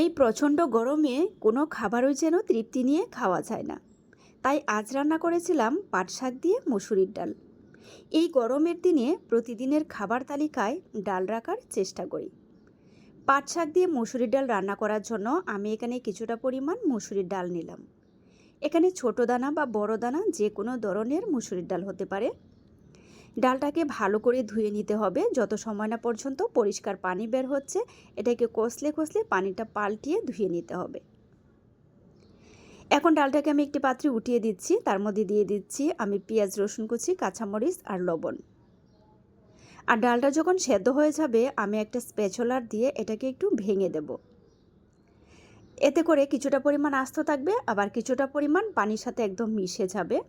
এই প্রচণ্ড গরমে কোনো খাবারই যেন তৃপ্তি নিয়ে খাওয়া যায় না। তাই আজ রান্না করেছিলাম পাট শাক দিয়ে মুসুরির ডাল। এই গরমের দিনে প্রতিদিনের খাবার তালিকায় ডাল রাখার চেষ্টা করি। পাট শাক দিয়ে মুসুরির ডাল রান্না করার জন্য আমি এখানে কিছুটা পরিমাণ মুসুরির ডাল নিলাম। এখানে ছোট দানা বা বড় দানা যে কোনো ধরনের মুসুরির ডাল হতে পারে। ডালটাকে ভালো করে ধুয়ে নিতে হবে। যত সময় না পর্যন্ত পরিষ্কার পানি বের হচ্ছে, এটাকে কষলে কষলে পানিটা পাল্টিয়ে ধুয়ে নিতে হবে। এখন ডালটাকে আমি একটি পাত্রে উঠিয়ে দিচ্ছি। তার মধ্যে দিয়ে দিচ্ছি আমি পেঁয়াজ, রসুন কুচি, কাঁচামরিচ আর লবণ। আর ডালটা যখন সেদ্ধ হয়ে যাবে, আমি একটা স্পেচলার দিয়ে এটাকে একটু ভেঙে দেব। এতে করে কিছুটা পরিমাণ আস্ত থাকবে, আবার কিছুটা পরিমাণ পানির সাথে একদম মিশে যাবে।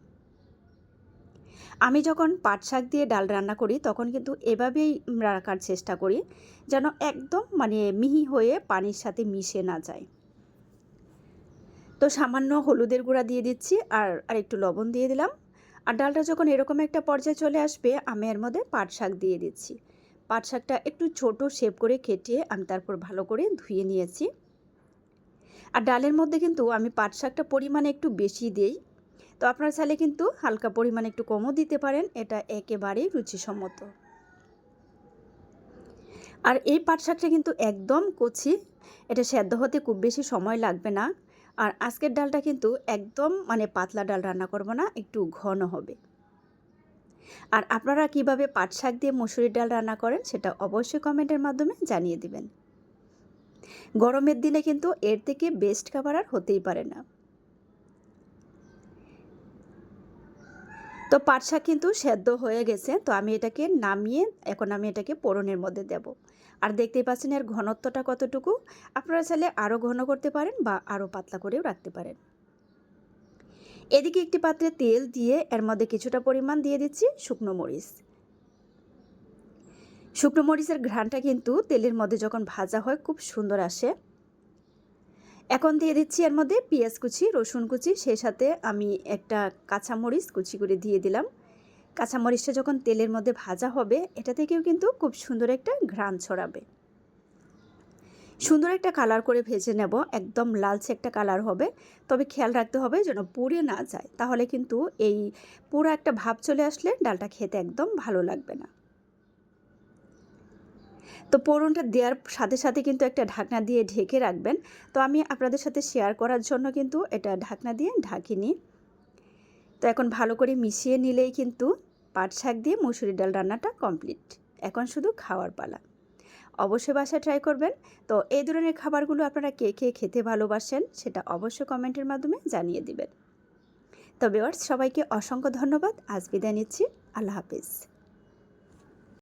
আমি যখন পাট শাক দিয়ে ডাল রান্না করি, তখন কিন্তু এভাবেই রাখার চেষ্টা করি, যেন একদম মানে মিহি হয়ে পানির সাথে মিশে না যায়। তো সামান্য হলুদের গুঁড়া দিয়ে দিচ্ছি আর আর একটু লবণ দিয়ে দিলাম। আর ডালটা যখন এরকম একটা পর্যায়ে চলে আসবে, আমি এর মধ্যে পাট শাক দিয়ে দিচ্ছি। পাট শাকটা একটু ছোট শেপ করে কেটে আমি তারপর ভালো করে ধুয়ে নিয়েছি। আর ডালের মধ্যে কিন্তু আমি পাট শাকটা পরিমাণে একটু বেশি দিই তো আপনারা চাইলে কিন্তু হালকা পরিমাণে একটু কমও দিতে পারেন, এটা একেবারেই রুচিসম্মত। আর এই পাট শাকটা কিন্তু একদম কচি, এটা সেদ্ধ হতে খুব বেশি সময় লাগবে না। আর আজকের ডালটা কিন্তু একদম মানে পাতলা ডাল রান্না করব না, একটু ঘন হবে। আর আপনারা কীভাবে পাট শাক দিয়ে মুসুরির ডাল রান্না করেন, সেটা অবশ্যই কমেন্টের মাধ্যমে জানিয়ে দিবেন। গরমের দিনে কিন্তু এর থেকে বেস্ট খাবার আর হতেই পারে না। তো পাট শাক কিন্তু সেদ্ধ হয়ে গেছে, তো আমি এটাকে নামিয়ে, এখন আমি এটাকে পোড়নের মধ্যে দেব। আর দেখতেই পাচ্ছেন এর ঘনত্বটা কতটুকু? আপনারা চাইলে আরও ঘন করতে পারেন বা আরও পাতলা করেও রাখতে পারেন। এদিকে একটি পাত্রে তেল দিয়ে এর মধ্যে কিছুটা পরিমাণ দিয়ে দিচ্ছি শুকনো মরিচ। শুকনো মরিচের ঘ্রাণটা কিন্তু তেলের মধ্যে যখন ভাজা হয় খুব সুন্দর আসে। এখন দিয়ে দিচ্ছি এর মধ্যে পেঁয়াজ কুচি, রসুন কুচি সেই সাথে আমি একটা কাঁচামরিচ কুচি করে দিয়ে দিলাম। কাঁচামরিচটা যখন তেলের মধ্যে ভাজা হবে, এটা থেকেও কিন্তু খুব সুন্দর একটা ঘ্রাণ ছড়াবে। সুন্দর একটা কালার করে ভেজে নেব, একদম লালচে একটা কালার হবে। তবে খেয়াল রাখতে হবে যেন পুড়ে না যায়, তাহলে কিন্তু এই পুরো একটা ভাব চলে আসলে ডালটা খেতে একদম ভালো লাগবে না। তো পোড়নটা দেওয়ার সাথে সাথে কিন্তু একটা ঢাকনা দিয়ে ঢেকে রাখবেন। তো আমি আপনাদের সাথে শেয়ার করার জন্য কিন্তু এটা ঢাকনা দিয়ে ঢাকিনি। তো এখন ভালো করে মিশিয়ে নিলেই কিন্তু পাট শাক দিয়ে মুসুরি ডাল রান্নাটা কমপ্লিট এখন শুধু খাওয়ার পালা। অবশ্যই বাসায় ট্রাই করবেন। তো এই ধরনের খাবারগুলো আপনারা কে কে খেতে ভালোবাসেন সেটা অবশ্যই কমেন্টের মাধ্যমে জানিয়ে দিবেন। তবে ওয়ার্স সবাইকে অসংখ্য ধন্যবাদ। আজ বিদায় নিচ্ছি। আল্লাহ হাফিজ।